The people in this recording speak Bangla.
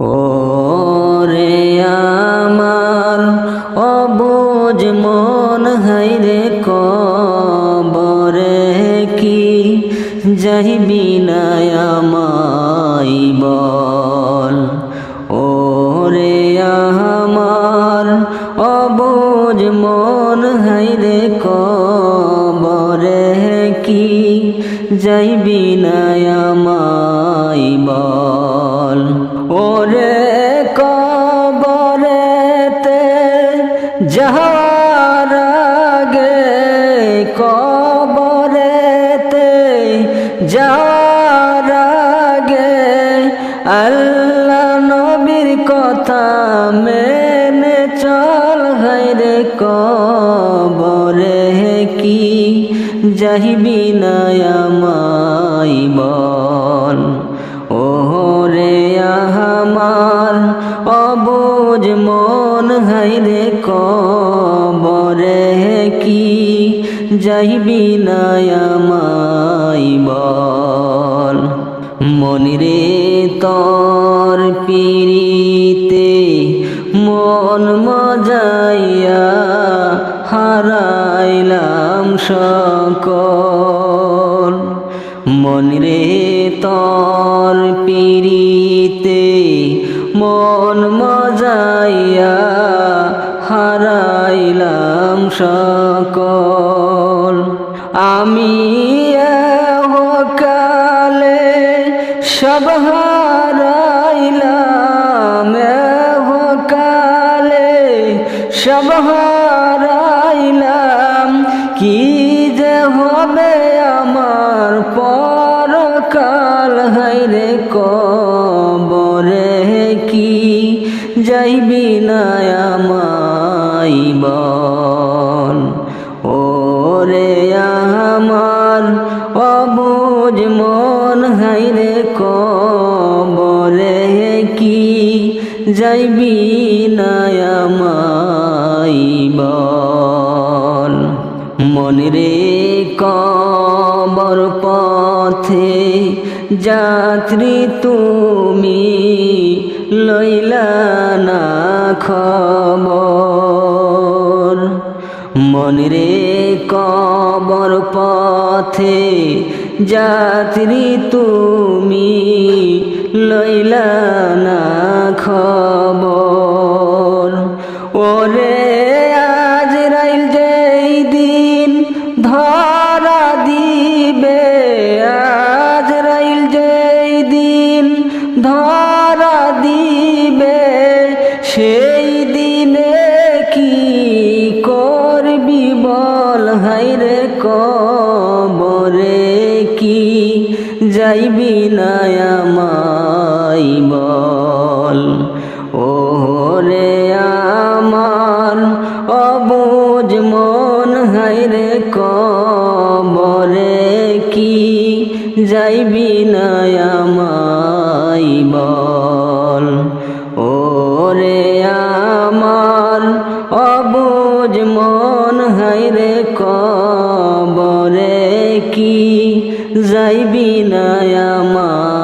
ও রে আমার অবুজ মন হাইরে কবরে কি যাইবি না আমাই বল? ও রে আমার অবুজ মন হাইরে কবরে কি যাইবি না আমাই বল? আল্লাহ নবীর কথা মেনে চল হাইরে কবরে কি যাহিবি না আমাই বল। ও রে আমার অবুজ মন হাইরে কবরে কি যাইবি না আমাই বল। মনিরে তর পিরিতে মন মজাইয়া হারাইলাম সকল। মনরে তর পিরিতে মন মজাইয়া হারাইলাম সকল। আমি সব হারাইলাম কালে সব হারাইলাম কি যে হবে আমার পরকাল হাইরে কবরে কি যাইবি না আমাই বল? ও আমার অবুজ মন হাইরে কবরে কি যাইবি না আমাই বল? মনরে কবর পথে যাত্রী তুমি লইলা না খবর? মনরে কবর পথে যাত্রী তুমি লইলা না খবর। ওরে আজ রাইল যেই দিন ধরা দিবে আজ রাইল যেই দিন ধরা যাইবি না আমাই বল। ও রে আমার অবুজ মন হাইরে কবরে কি? যাইবি না আমাই বল। যাইবি না মা